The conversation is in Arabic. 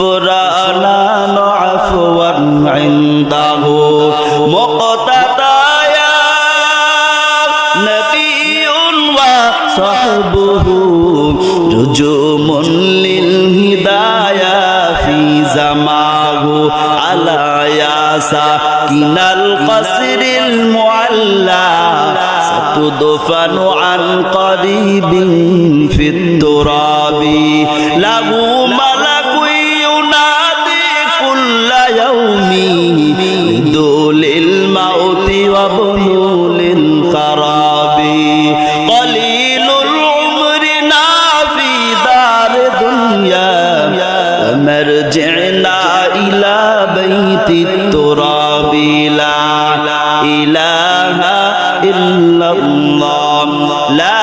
غفرانا عفوا عنده مقتدايا نبي وصحبه رجوم للهدايا في زماه على يا ساكن القصر المعلى ستدفن عن قريب في التراب له للموت الموت للخراب. قليل العمر في دار دنيا. ومرجعنا إلى بيت التراب. لا إله إلا الله. لا